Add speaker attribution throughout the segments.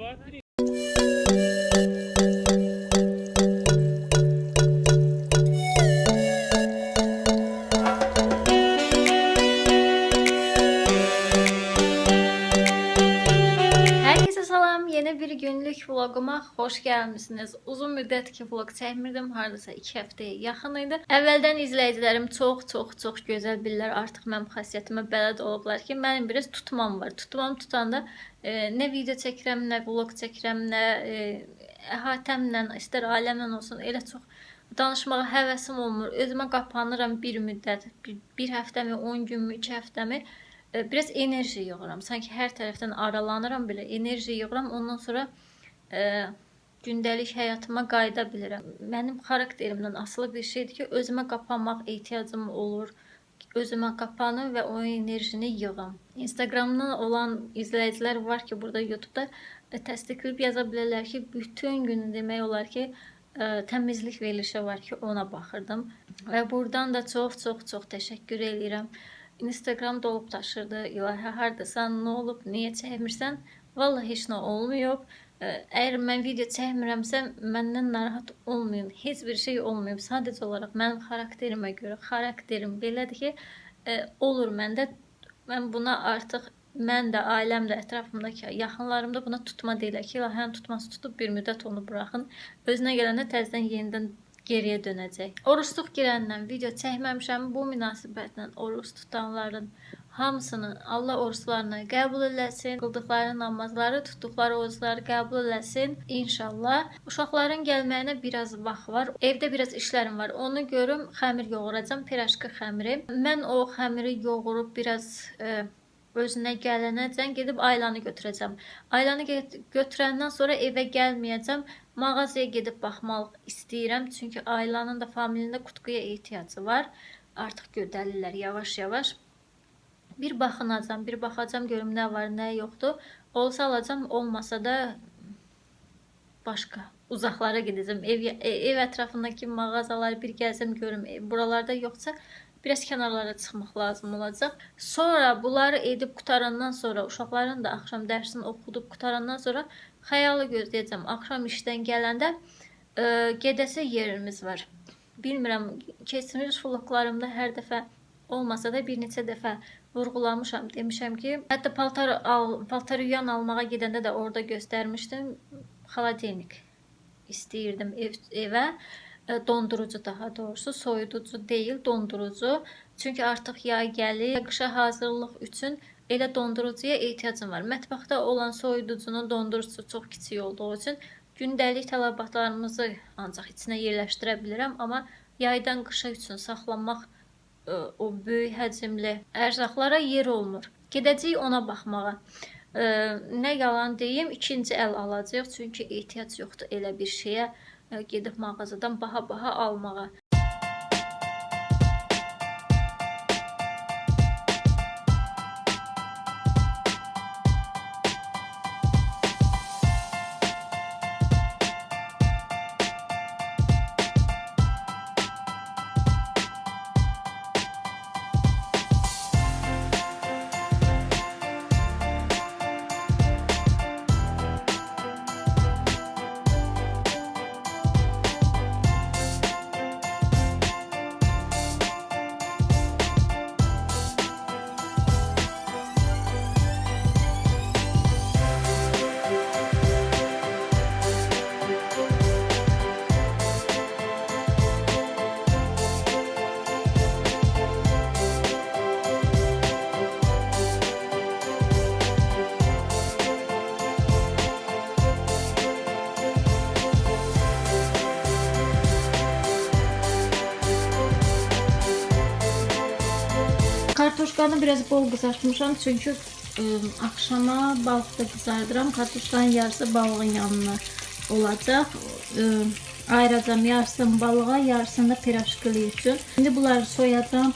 Speaker 1: levar a. vloguma xoş gəlmisiniz. Uzun müddət ki vlog çəkmirdim. Hardasa 2 həftəyə yaxın idi. Əvvəldən izləyicilərim çox, çox, çox gözəl bilirlər. Artıq mənim xasiyyətimə bələd olublar ki, mənim biraz tutmam var. Tutmam tutanda e, nə video çəkirəm, nə vlog çəkirəm, nə e, əhatəmlə, istər ailəmlə olsun, elə çox danışmağa həvəsim olmur. Özümə qapanıram bir müddət, bir, bir həftəmi, 10 günmü, 2 həftəmi e, biraz enerji yığıram. Sanki hər tərəfdən aralanıram belə, enerji yığıram. Ondan sonra e, gündəlik həyatıma qayıda bilirəm. Mənim xarakterimdən asılı bir şeydir ki, özümə qapanmaq ehtiyacım olur. Özümə qapanım və o enerjini yığım. Instagramdan olan izləyicilər var ki, burada YouTube-da e, təsdiqləyib yaza bilərlər ki, bütün günü demək olar ki, e, təmizlik verilişi var ki, ona baxırdım. Və buradan da çox-çox çox təşəkkür edirəm. Instagram dolub daşırdı. İlahə hardasan, nə olub, niyə çəkmirsən? Vallahi heç nə olmayıb. Əgər mən video çəkmirəmsə, məndən narahat olmayın. Heç bir şey olmayıb. Sadəcə olaraq mənim xarakterimə görə, xarakterim belədir ki, ə, olur məndə. Mən buna artıq mən də, ailəm də, ətrafımdakı yaxınlarım da buna tutma deyirlər ki, ilahənin tutması tutub bir müddət onu buraxın. Özünə gələndə təzədən yenidən geriyə dönəcək. Oruçluq girəndən video çəkməmişəm. Bu münasibətlə oruç tutanların hamısını Allah oruçlarını qəbul eləsin. Qıldıqları namazları, tutduqları oruçları qəbul eləsin. İnşallah. Uşaqların gəlməyinə biraz vaxt var. Evdə biraz işlərim var. Onu görüm, xəmir yoğuracam, pirajka xəmiri. Mən o xəmiri yoğurub biraz e, özünə gələnəcən gedib Aylanı götürəcəm. Aylanı götürəndən sonra evə gəlməyəcəm. Mağazaya gedib baxmaq istəyirəm. Çünki Aylanın da familində qutquya ehtiyacı var. Artıq göndərirlər yavaş-yavaş. Bir baxınacam, bir baxacam görüm nə var, nə yoxdur. Olsa alacam, olmasa da başqa uzaqlara gedəcəm. Ev e, ev ətrafındakı mağazaları bir gəzim görüm. E, Buralarda yoxsa biraz kənarlara çıxmaq lazım olacaq. Sonra bunları edib qutarandan sonra uşaqların da axşam dərsini oxudub qutarandan sonra xəyalı gözləyəcəm. Axşam işdən gələndə e, gedəsi yerimiz var. Bilmirəm, keçmiş vloglarımda hər dəfə olmasa da bir neçə dəfə vurğulamışam. Demişəm ki, hətta paltar al, paltar yuyan almağa gedəndə də orada göstərmişdim. Xaladenik istəyirdim ev, evə. E, Dondurucu daha doğrusu, soyuducu deyil, dondurucu. Çünki artıq yay gəlir. Qışa hazırlıq üçün elə dondurucuya ehtiyacım var. Mətbəxdə olan soyuducunun dondurucusu çox kiçik olduğu üçün gündəlik tələbatlarımızı ancaq içinə yerləşdirə bilirəm, amma yaydan qışa üçün saxlamaq o böyük həcmli ərzaqlara yer olmur. Gedəcəyik ona baxmağa. Ə, nə yalan deyim, ikinci əl alacağıq, çünki ehtiyac yoxdur elə bir şeyə ə, gedib mağazadan baha-baha almağa. Kartoşkanı biraz bol kızartmışam çünkü e, akşama balık da kızardıram. Kartoşkanın yarısı balığın yanına olacak. E, ayıracağım yarısını balığa, yarısını da piraşkılı için. Şimdi bunları soyacağım.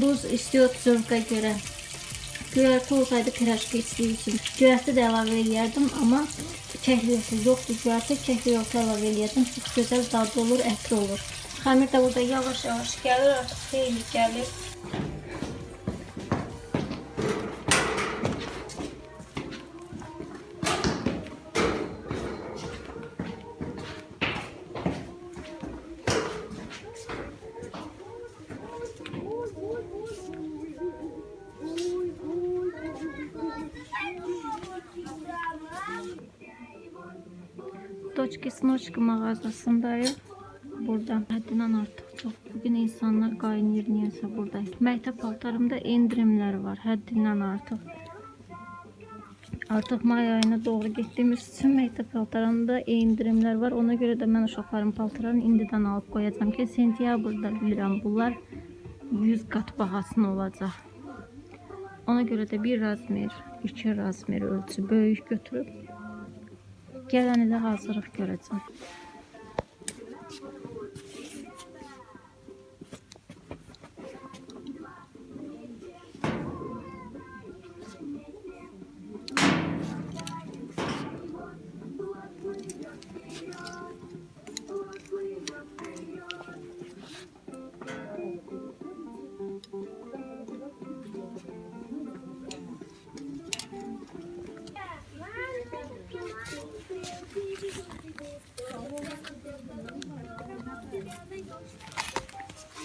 Speaker 1: Duz istiyor zövqə görə. Göyərti olsaydı piraşka istəyi üçün göyərti də əlavə eləyərdim, amma kəhliyyəsi yoxdur göyərti, kəhliyyəti əlavə eləyərdim. Çox gözəl dadlı olur, ətli olur. Xəmir də burada yavaş-yavaş gəlir, artıq xeyli gəlir. Snoçki mağazasındayım. Burada həddindən artıq çox. Bugün insanlar qaynayır niyəsə burada. Məktəb paltarımda endirimlər var, həddindən artıq. Artıq may ayına doğru getdiyimiz üçün məktəb paltarlarında endirimlər var. Ona görə də mən uşaqların paltarlarını indidən alıb qoyacağam ki, sentyabrda bilirəm bunlar 100 qat bahasına olacaq. Ona görə də bir razmer, iki razmer ölçü böyük götürüb gələn ilə hazırlıq görəcəm.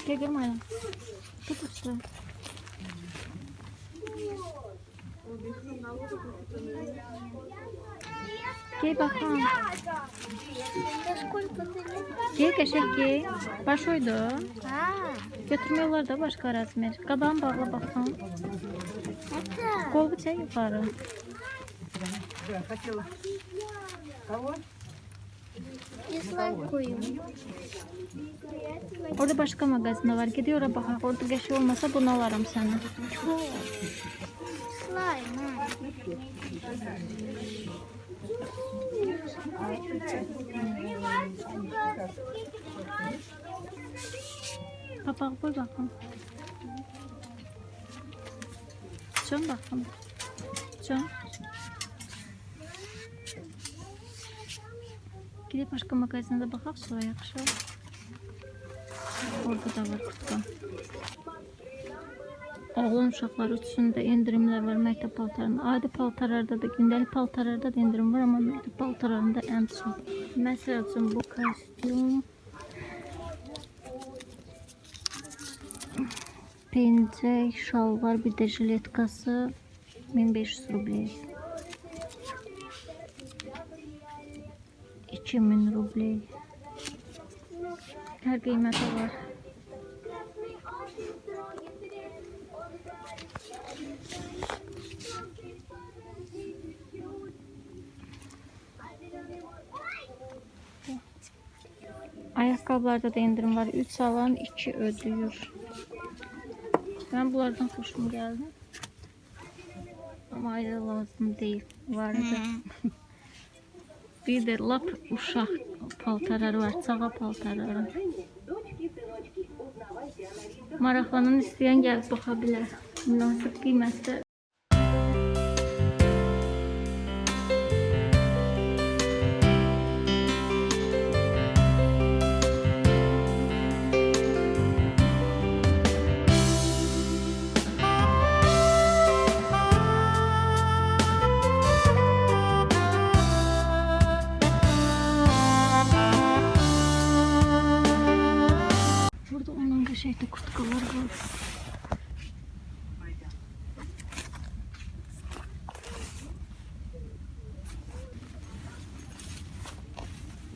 Speaker 1: Gel gel Mayla. Tut işte. Gel bakalım.
Speaker 2: Сколько ты лет?
Speaker 1: Gel qəşəng gel. Baş oydu.
Speaker 2: А,
Speaker 1: Götürmüyorlar da başqa razmer. Qabağını bağla baxın.
Speaker 2: это
Speaker 1: Qol çək yuxarı.
Speaker 2: дизлайкую.
Speaker 1: Orada başka magazin var. Gidiyor oraya bakar. Orada şey olmasa bunu
Speaker 2: alırım sana.
Speaker 1: Papa koy bakalım. Can bakalım. Can. Gidip başka magazine de bakak sonra yakışır. Orada da var kutka. Oğlan uşaqları üçün də endirimlər var məktəb paltarında. Adi paltarlarda da, gündəlik paltarlarda da endirim var, amma məktəb paltarlarında ən çox. Məsəl üçün bu kostyum Pencək, şalvar, bir də jiletkası 1500 rubley. 2000 rubley. Hər qiyməti var. Ayakkabılarda da indirim var. 3 alan 2 ödüyor. Ben bunlardan hoşum geldi. Ama ayrı lazım değil. Var da. De lap uşaq paltarları var. Çağa paltarları. Maraqlanan istəyən gəlib baxa bilər. Münasib qiymətdə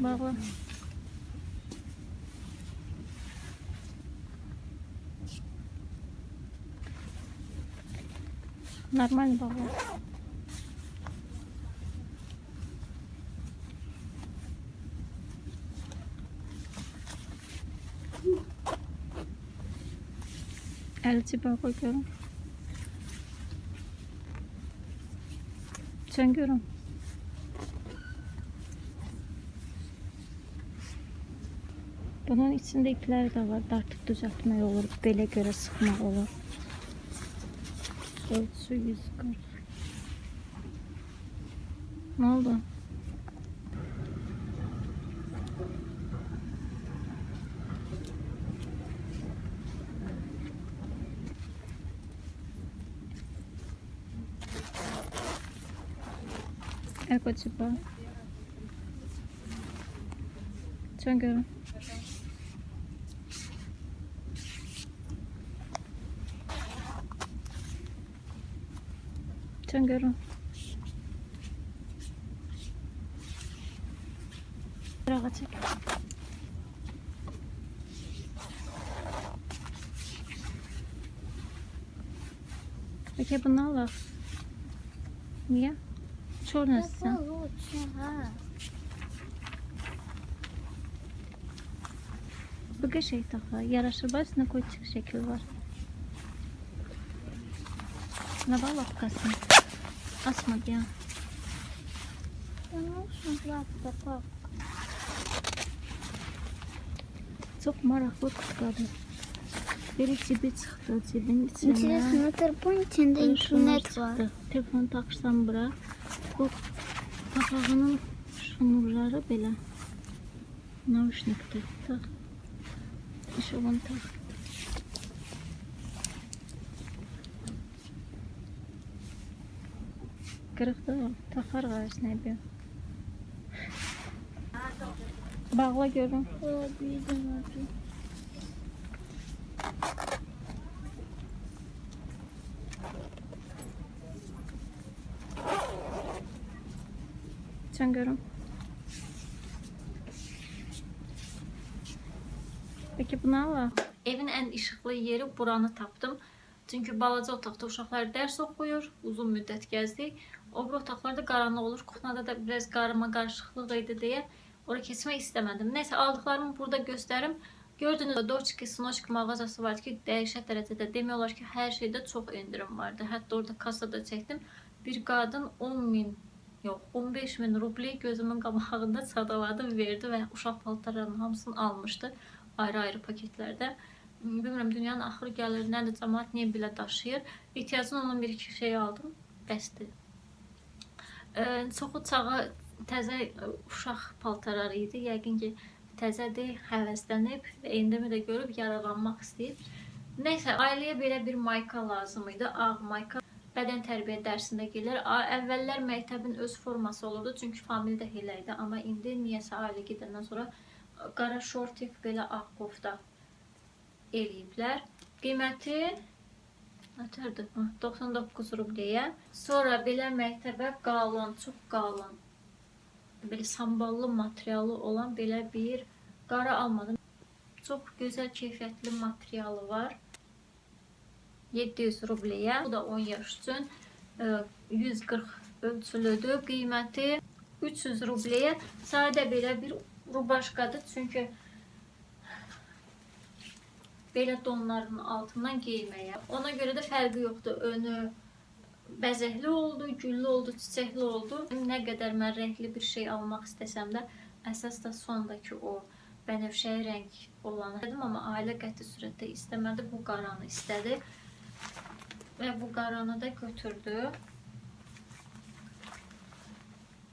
Speaker 1: Bağla. Normal bağla. Elçi bağla görün. Sen görün. Bunun içinde ipler de var. Artık düzeltmek olur. Bele göre sıkmak olur. Ölçü 140. Ne oldu? Ecco ci può. кольору. Так я
Speaker 2: б нала. Ні?
Speaker 1: Чорна ся. Покажи така. Я расшибаюсь на котик всякий вар. На балах касается. Atmadı ya. Çok maraklı kutladı. Biri cibi çıktı, cibin
Speaker 2: içine. İçerisinde telefon içinde internet var.
Speaker 1: Telefonu takıştan bura. Bu papağanın şunurları belə. Nauşnik tak. Tak. Şovan tak. kırıktı o. Takar karış ne
Speaker 2: bileyim. Bağla görün. Büyüdüm abi.
Speaker 1: Sen görün. Peki buna ala. Evin ən işıqlı yeri buranı tapdım. Çünki balaca otaqda uşaqlar dərs oxuyur, uzun müddət gəzdik. O bir otaqlarda qaranlıq olur. Kuxnada da biraz qarma qarışıqlıq idi deyə ora keçmək istəmədim. Nəsə aldıqlarımı burada göstərim. Gördünüz Doçki Snoşki mağazası var ki, dəhşət dərəcədə demək olar ki, hər şeydə çox endirim vardı. Hətta orada kasada çəkdim. Bir qadın 10 min Yox, 15 min rubli gözümün qabağında sadaladı, verdi və uşaq paltarlarının hamısını almışdı ayrı-ayrı paketlərdə. Bilmirəm, dünyanın axırı gəlir, nədir cəmaət niyə belə daşıyır? İhtiyacın olan bir-iki şey aldım, bəsdir. Çoxu çağı təzə uşaq paltarları idi. Yəqin ki, təzədir, həvəslənib və endimi də görüb yaralanmaq istəyib. Nəysə, ailəyə belə bir mayka lazım idi, ağ mayka. Bədən tərbiyə dərsində gəlir. Əvvəllər məktəbin öz forması olurdu, çünki famildə elə idi, amma indi niyəsə ailə gedəndən sonra qara şortik belə ağ kofta eləyiblər. Qiyməti Nətərdir? Ha, 99 rubləyə. Sonra belə məktəbə qalın, çox qalın, belə samballı materialı olan belə bir qara almadım. Çox gözəl keyfiyyətli materialı var. 700 rubləyə. Bu da 10 yaş üçün e, 140 ölçülüdür. Qiyməti 300 rubləyə. Sadə belə bir rubaşkadır. Çünki belə donların altından geyməyə. Ona görə də fərqi yoxdur. Önü bəzəkli oldu, güllü oldu, çiçəkli oldu. Nə qədər mən rəngli bir şey almaq istəsəm də, əsas da sondakı o bənövşəyi rəng olanı dedim, amma ailə qəti surətdə istəmədi. Bu qaranı istədi. Və bu qaranı da götürdü.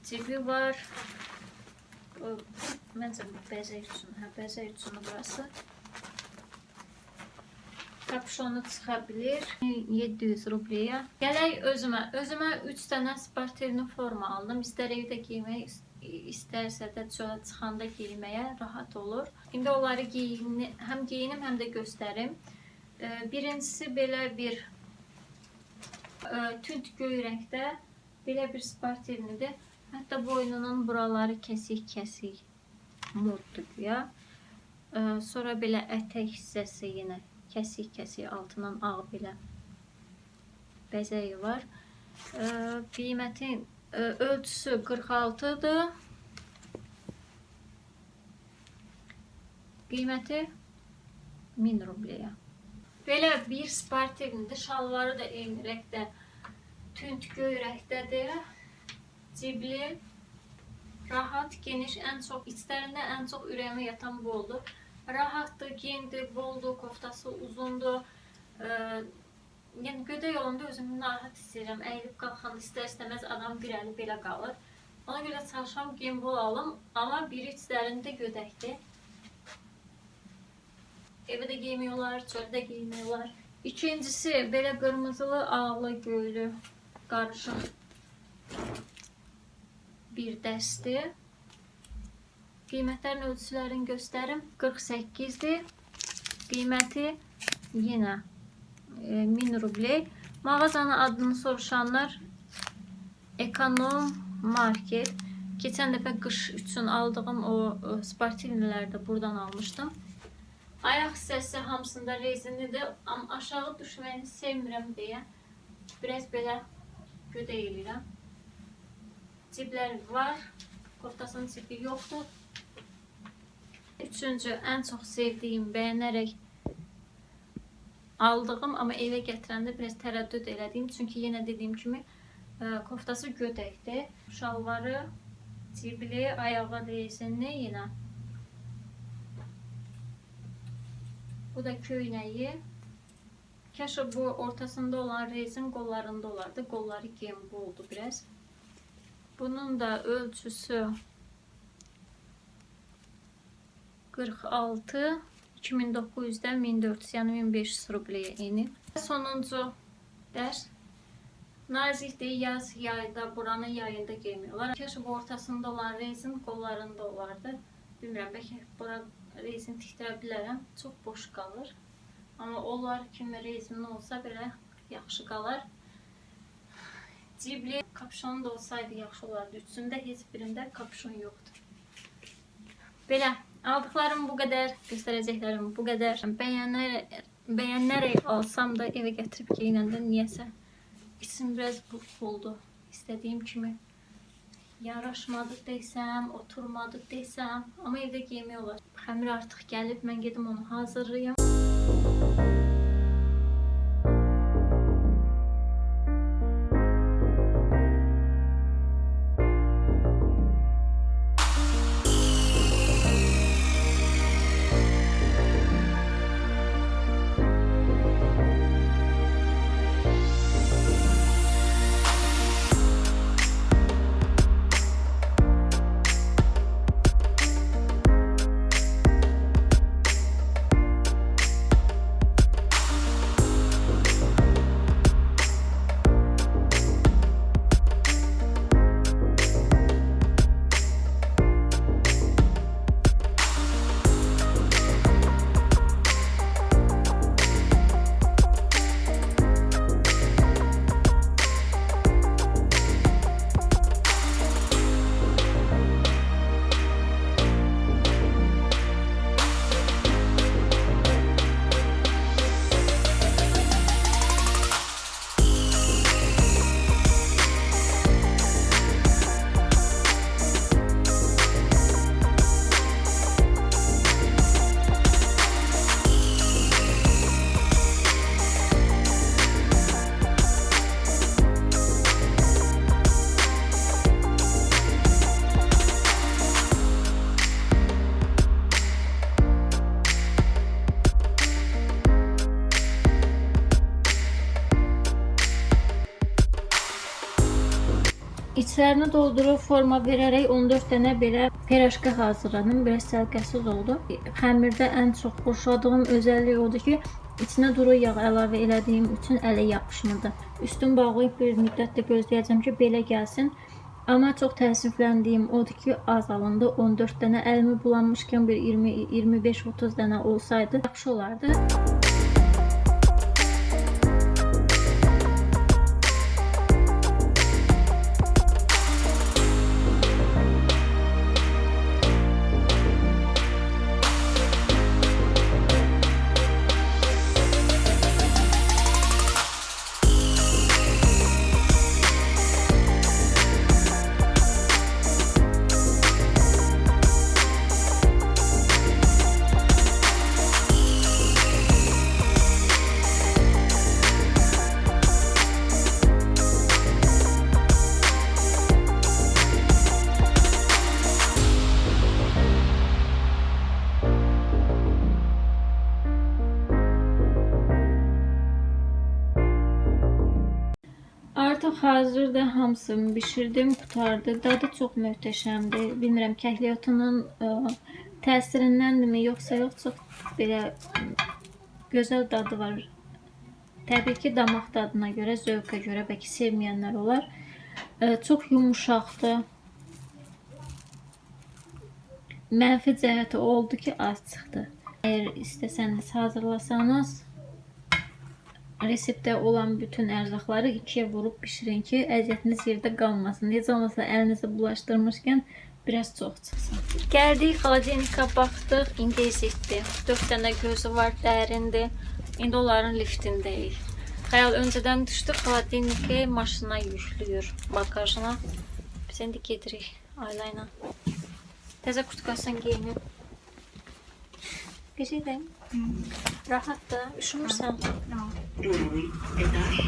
Speaker 1: Cibi var. Məncə bəzək üçün, hə, bəzək üçün burası. Kapşonu çıxa bilir. 700 rubləyə. Gələk özümə. Özümə 3 dənə sportivni forma aldım. İstər evdə geymək, ist- istərsə də çölə çıxanda geyməyə rahat olur. İndi onları geyini, həm geyinim, həm də göstərim. Ee, Birincisi belə bir e, tünd göy rəngdə belə bir sportivnidir. Hətta boynunun buraları kəsik-kəsik moddur güya. Ee, Sonra belə ətək hissəsi yenə kəsik-kəsik altından ağ belə bəzəyi var. Ee, Qiymətin e, ölçüsü 46-dır. Qiyməti 1000 rubləyə. Belə bir sportivnidir. Şalvarı da eyni rəngdə tünd göy rəngdədir. Cibli, rahat, geniş, ən çox içlərində ən çox ürəyimə yatan bu oldu. Rahatdır, geyimdir, boldur, koftası uzundur. Ee, yəni gödək olanda özümü narahat hiss edirəm. Əyilib istər-istəməz adam bir əli belə qalır. Ona görə çalışıram geyim bol alım, amma biri içlərində gödəkdir. Evdə giymək olar, çöldə giymək olar. İkincisi belə qırmızılı, ağlı, göylü, qarışıq bir dəstir. Qiymətlərin ölçülərini göstərim. 48-dir. Qiyməti yenə e, 1000 rubley. Mağazanın adını soruşanlar Ekonom Market. Keçən dəfə qış üçün aldığım o sportivniləri də buradan almışdım. Ayaq hissəsi hamısında rezinlidir, amma aşağı düşməyini sevmirəm deyə biraz belə gödə eləyirəm. Ciblər var, koftasının cibi yoxdur. Üçüncü ən çox sevdiyim, bəyənərək aldığım, amma evə gətirəndə biraz tərəddüd elədiyim, çünki yenə dediyim kimi e, koftası gödəkdir. Şalvarı cibli, ayağı rezinli yenə. Bu da köynəyi. Keşke bu ortasında olan rezin qollarında olardı. Qolları gemli oldu biraz. Bunun da ölçüsü 46 2900'den 1400 yani 1500 rubleye inip. Sonuncu ders Nazikdir yaz yayda buranın yayında giymiyorlar. Keşke bu ortasında olan rezin qollarında olardı. Bilmirəm, bəlkə bura rezin tikdirə bilərəm. Çox boş qalır. Amma onlar kimi rezin olsa belə yaxşı qalar. Cibli kapşon da olsaydı yaxşı olardı. Üçündə heç birində kapşon yoxdur. Belə aldıqlarım bu qədər, göstərəcəklərim bu qədər. Bəyənərək, bəyənərək alsam da evə gətirib geyinəndə niyəsə içim biraz burxuldu. İstədiyim kimi yaraşmadı desəm, oturmadı desəm, amma evdə geymək olar. Xəmir artıq gəlib, mən gedim onu hazırlayım. İçlərini doldurub forma verərək 14 dənə belə piraşka hazırladım. Biraz səlqəsiz oldu. Xəmirdə ən çox xoşladığım özəllik odur ki, içinə duru yağ əlavə elədiyim üçün ələ yapışmırdı. Üstün bağlayıb bir müddət də gözləyəcəm ki, belə gəlsin. Amma çox təəssüfləndiyim odur ki, az alındı. 14 dənə əlimi bulanmışkən bir 20 25-30 dənə olsaydı yaxşı olardı. Hazırdır, hamısını bişirdim, qutardı. Dadı çox möhtəşəmdir. Bilmirəm kəkliyyatının ə, təsirindəndirmi, yoxsa yox, çox belə gözəl dadı var. Təbii ki, damaq dadına görə, zövqə görə bəlkə sevməyənlər olar. Ə, çox yumuşaqdır. Mənfi cəhəti oldu ki, az çıxdı. Əgər istəsəniz hazırlasanız reseptdə olan bütün ərzaqları ikiyə vurub bişirin ki, əziyyətiniz yerdə qalmasın. Necə olmasa əlinizə bulaşdırmışkən biraz çox çıxsın. Gəldik, xaladenika baxdıq, indi isitdi. 4 dənə gözü var, dərindir. İndi onların liftindəyik. Xəyal öncədən düşdü, xaladeniki maşına yüklüyür, bagajına. Biz indi gedirik Ayla ilə. Təzə kurtkasını geyinib. Mi? Rahat da. Üşümürsən. Gəldik, üç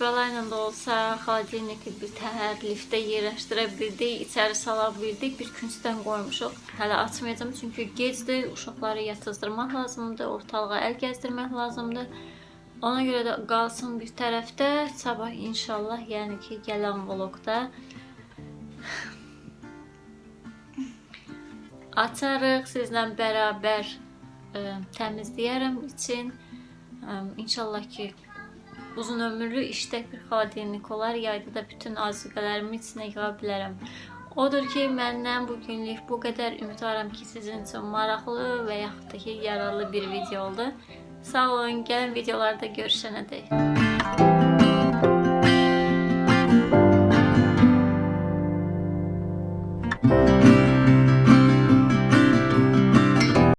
Speaker 1: bəla ilə də olsa, xaladelniki bir təhər liftə yerləşdirə bildik, içəri sala bildik. Bir küncdən qoymuşuq. Hələ açmayacağam çünki gecdir, uşaqları yatızdırmaq lazımdır, ortalığa əl gəzdirmək lazımdır. Ona görə də qalsın bir tərəfdə. Sabah inşallah, yəni ki, gələn vloqda açarıq sizlə bərabər ə, təmizləyərəm için. Ə, İnşallah ki, uzun ömürlü iştək bir xaladelnik olar. Yayda da bütün azuqələrimi içinə yığa bilərəm. Odur ki, məndən bu günlük bu qədər. Ümidvaram ki, sizin üçün maraqlı və yaxud da ki, yararlı bir video oldu. Sağ olun, gəlin videolarda görüşənə dək.